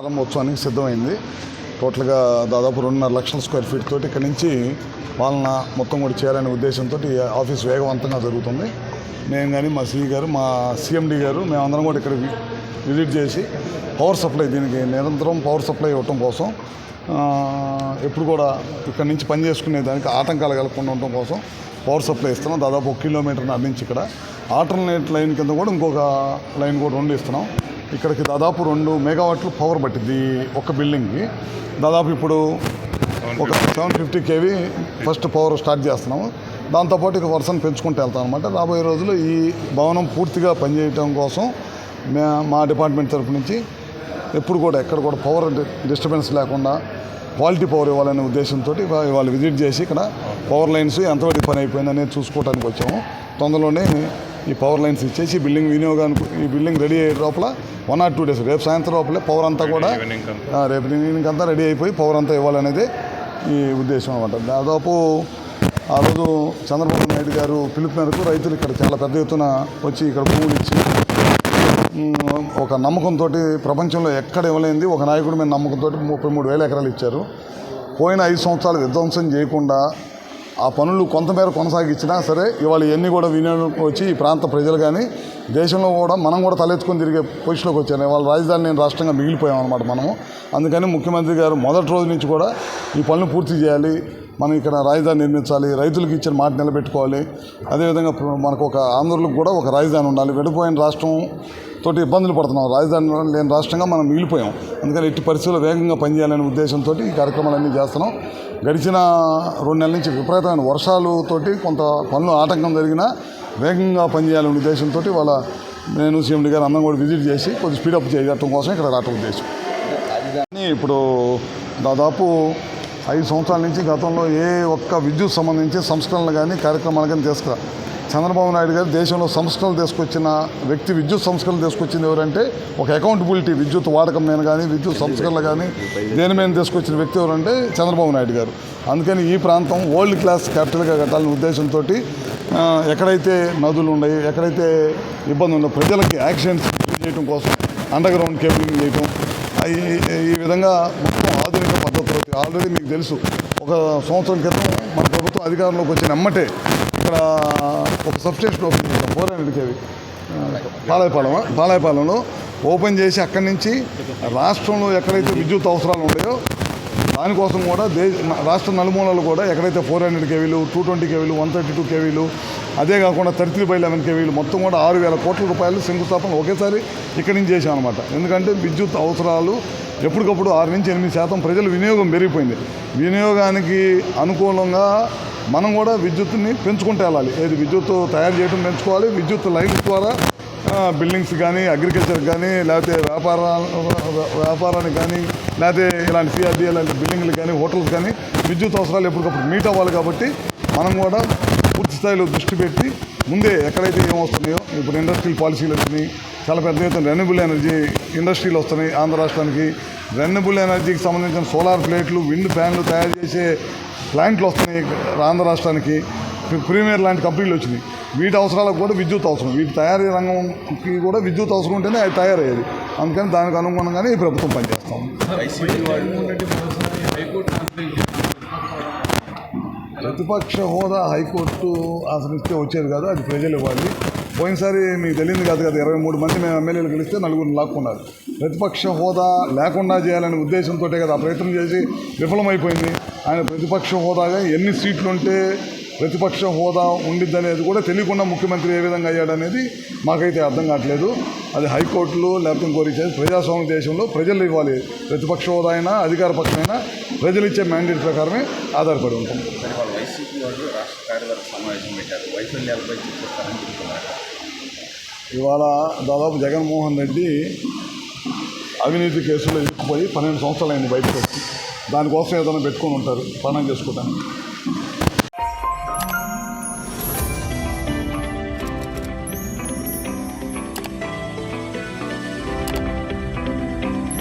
ప్రారంభోత్సవానికి సిద్ధమైంది. టోటల్గా దాదాపు రెండున్నర లక్షల స్క్వేర్ ఫీట్ తోటి ఇక్కడ నుంచి పాలన మొత్తం కూడా చేయాలనే ఉద్దేశంతో ఈ ఆఫీస్ వేగవంతంగా జరుగుతుంది. నేను కానీ మా సిఈ గారు మా సిఎండి గారు మేమందరం కూడా ఇక్కడ విజిట్ చేసి పవర్ సప్లై దీనికి నిరంతరం పవర్ సప్లై ఇవ్వటం కోసం ఎప్పుడు కూడా ఇక్కడ నుంచి పని చేసుకునే దానికి ఆటంకాలు కలగకుండా ఉండటం కోసం పవర్ సప్లై ఇస్తున్నాం. దాదాపు ఒక కిలోమీటర్ నుంచి ఇక్కడ. ఆల్టర్నేట్ లైన్ కింద కూడా ఇంకొక లైన్ కూడా రెండు ఇస్తున్నాం. ఇక్కడికి దాదాపు రెండు మెగావాట్లు పవర్ పట్టింది ఒక బిల్డింగ్కి. దాదాపు ఇప్పుడు ఒక seven fifty KV first power start చేస్తున్నాము. దాంతోపాటు ఇక వర్షం పెంచుకుంటూ వెళ్తాం అనమాట రాబోయే రోజుల్లో ఈ భవనం పూర్తిగా పనిచేయటం కోసం మే మా డిపార్ట్మెంట్ తరపు నుంచి ఎప్పుడు కూడా ఎక్కడ కూడా పవర్ డిస్టర్బెన్స్ లేకుండా క్వాలిటీ పవర్ ఇవ్వాలనే ఉద్దేశంతో వాళ్ళు విజిట్ చేసి ఇక్కడ పవర్ లైన్స్ ఎంతవరకు పని అయిపోయింది అనేది చూసుకోవడానికి వచ్చాము. తొందరలోనే ఈ పవర్ లైన్స్ ఇచ్చేసి ఈ బిల్డింగ్ వినియోగానికి ఈ బిల్డింగ్ రెడీ అయ్యే లోపల వన్ ఆర్ టూ డేస్ రేపు సాయంత్రం లోపలే పవర్ అంతా కూడా రేపు ఈవినింగ్ అంతా రెడీ అయిపోయి పవర్ అంతా ఇవ్వాలనేది ఈ ఉద్దేశం అనమాట దాదాపు ఆ రోజు చంద్రబాబు నాయుడు గారు పిలుపు మేరకు రైతులు ఇక్కడ చాలా పెద్ద ఎత్తున వచ్చి ఇక్కడ భూములు ఇచ్చి ఒక నమ్మకంతో ప్రపంచంలో ఎక్కడ ఇవ్వలేంది ఒక నాయకుడు మీద నమ్మకంతో ముప్పై మూడు వేల ఎకరాలు ఇచ్చారు. పోయిన ఐదు సంవత్సరాలు విధ్వంసం చేయకుండా ఆ పనులు కొంతమేర కొనసాగించినా సరే ఇవాళ ఇవన్నీ కూడా వినియోగం వచ్చి ఈ ప్రాంత ప్రజలు కానీ దేశంలో కూడా మనం కూడా తలెత్తుకొని తిరిగే పొజిషన్లోకి వచ్చారు. ఇవాళ రాజధాని నేను రాష్ట్రంగా మిగిలిపోయాం అనమాట మనము. అందుకని ముఖ్యమంత్రి గారు మొదటి రోజు నుంచి కూడా ఈ పనులు పూర్తి చేయాలి. మనం ఇక్కడ రాజధాని నిర్మించాలి రైతులకు ఇచ్చిన మాట నిలబెట్టుకోవాలి. అదేవిధంగా మనకు ఒక ఆంధ్రులకు కూడా ఒక రాజధాని ఉండాలి. విడిపోయిన రాష్ట్రం తోటి ఇబ్బందులు పడుతున్నాం. రాజధాని లేని రాష్ట్రంగా మనం మిగిలిపోయాం. అందుకని ఇట్టి పరిస్థితుల్లో వేగంగా పనిచేయాలనే ఉద్దేశంతో ఈ కార్యక్రమాలన్నీ చేస్తున్నాం. గడిచిన రెండు నెలల నుంచి విపరీతమైన వర్షాలతోటి కొంత పనులు ఆటంకం జరిగినా వేగంగా పనిచేయాలనే ఉద్దేశంతో వాళ్ళ నేను సీఎండి గారు అందరం కూడా విజిట్ చేసి కొద్దిగా స్పీడప్ చేయడం కోసం ఇక్కడ రావటం ఉద్దేశం. కానీ ఇప్పుడు దాదాపు ఐదు సంవత్సరాల నుంచి గతంలో ఏ ఒక్క విద్యుత్ సంబంధించి సంస్కరణలు కానీ కార్యక్రమాలు కానీ తీసుకురా. చంద్రబాబు నాయుడు గారు దేశంలో సంస్కరణలు తీసుకొచ్చిన వ్యక్తి విద్యుత్ సంస్కరణలు తీసుకొచ్చింది ఎవరంటే ఒక అకౌంటబిలిటీ విద్యుత్ వాడకం మీద కానీ విద్యుత్ సంస్కరణలు కానీ దేని మీద తీసుకొచ్చిన వ్యక్తి ఎవరంటే చంద్రబాబు నాయుడు గారు. అందుకని ఈ ప్రాంతం వరల్డ్ క్లాస్ క్యాపిటల్గా కట్టాలనే ఉద్దేశంతో ఎక్కడైతే నదులు ఉన్నాయి ఎక్కడైతే ఇబ్బంది ఉందో ప్రజలకి యాక్సిడెంట్స్ చేయడం కోసం అండర్ గ్రౌండ్ కేబులింగ్ చేయడం ఈ- ఈ విధంగా మొత్తం ఆధునిక పద్ధతులు ఆల్రెడీ మీకు తెలుసు. ఒక సంవత్సరం క్రితం మన ప్రభుత్వం అధికారంలోకి వచ్చిన అమ్మటే ఇక్కడ ఒక సబ్స్టేషన్ ఓపెన్ చేసాం ఫోర్ హండ్రెడ్ కేవి పాలాయపాలెం పాలాయపాలెంలో ఓపెన్ చేసి అక్కడి నుంచి రాష్ట్రంలో ఎక్కడైతే విద్యుత్ అవసరాలు ఉన్నాయో దానికోసం కూడా దేశ రాష్ట్ర నలుమూలలు కూడా ఎక్కడైతే ఫోర్ హండ్రెడ్ కేవీలు టూ ట్వంటీ కేవీలు వన్ థర్టీ టూ కేవీలు అదే కాకుండా థర్టీ త్రీ బై లెవెన్ కేవీలు మొత్తం కూడా ఆరు వేల కోట్ల రూపాయలు శంకుస్థాపన ఒకేసారి ఇక్కడి నుంచి చేశాం అనమాట ఎందుకంటే విద్యుత్ అవసరాలు ఎప్పటికప్పుడు ఆరు నుంచి ఎనిమిది శాతం ప్రజల వినియోగం పెరిగిపోయింది. వినియోగానికి అనుకూలంగా మనం కూడా విద్యుత్ని పెంచుకుంటూ వెళ్ళాలి. ఏది విద్యుత్ తయారు చేయడం పెంచుకోవాలి విద్యుత్ లైన్స్ ద్వారా బిల్డింగ్స్ కానీ అగ్రికల్చర్ కానీ లేకపోతే వ్యాపార వ్యాపారానికి కానీ లేకపోతే ఇలాంటి సిఆర్డీ ఇలాంటి బిల్డింగ్లు కానీ హోటల్స్ కానీ విద్యుత్ అవసరాలు ఎప్పటికప్పుడు మీట్ అవ్వాలి కాబట్టి మనం కూడా పూర్తి స్థాయిలో దృష్టి పెట్టి ముందే ఎక్కడైతే ఏమొస్తున్నాయో ఇప్పుడు ఇండస్ట్రియల్ పాలసీలు వచ్చినాయి చాలా పెద్ద ఎత్తున రెన్యూబుల్ ఎనర్జీ ఇండస్ట్రీలు వస్తున్నాయి ఆంధ్ర రాష్ట్రానికి. రెన్యూబుల్ ఎనర్జీకి సంబంధించిన సోలార్ ప్లేట్లు విండ్ ఫ్యాన్లు తయారు చేసే ప్లాంట్లు వస్తున్నాయి ఆంధ్ర రాష్ట్రానికి. ప్రీమియర్ లాంటి కంపెనీలు వచ్చినాయి. వీటి అవసరాలకు కూడా విద్యుత్ అవసరం. వీటి తయారీ రంగంకి కూడా విద్యుత్ అవసరం ఉంటేనే అది తయారయ్యేది. అందుకని దానికి అనుగుణంగానే ఈ ప్రభుత్వం పనిచేస్తాం ప్రతిపక్ష హోదా హైకోర్టు అసలు ఇస్తే వచ్చేది కాదు అది ప్రజలు ఇవ్వాలి. పోయినసారి మీకు తెలియదు కాదు కదా ఇరవై మూడు మంది మేము ఎమ్మెల్యేలు గెలిస్తే నలుగురిని లాక్కున్నారు. ప్రతిపక్ష హోదా లేకుండా చేయాలనే ఉద్దేశంతో కదా ఆ ప్రయత్నం చేసి విఫలమైపోయింది. ఆయన ప్రతిపక్ష హోదాగా ఎన్ని సీట్లు ఉంటే ప్రతిపక్ష హోదా ఉండిద్ది అనేది కూడా తెలియకుండా ముఖ్యమంత్రి ఏ విధంగా అయ్యాడనేది మాకైతే అర్థం కావట్లేదు. అది హైకోర్టులు లేకపోతే ఇంకోటి చేసి ప్రజాస్వామ్య దేశంలో ప్రజలు ఇవ్వాలి. ప్రతిపక్ష హోదా అయినా అధికార పక్షమైనా ప్రజలు ఇచ్చే మ్యాండేట్ ప్రకారమే ఆధారపడి ఉంటాం వైసీపీ వాళ్ళు రాష్ట్ర కార్యవర్గ సమావేశం పెట్టారు. వైఫల్యాలపై చర్చిస్తారని చెప్తున్నారు. ఇవాళ దాదాపు జగన్మోహన్ రెడ్డి అవినీతి కేసులో ఇరుక్కుపోయి పన్నెండు సంవత్సరాలు అయింది బయటకు వచ్చి. దానికోసం ఏదైనా పెట్టుకొని ఉంటారు పనం చేసుకోవడానికి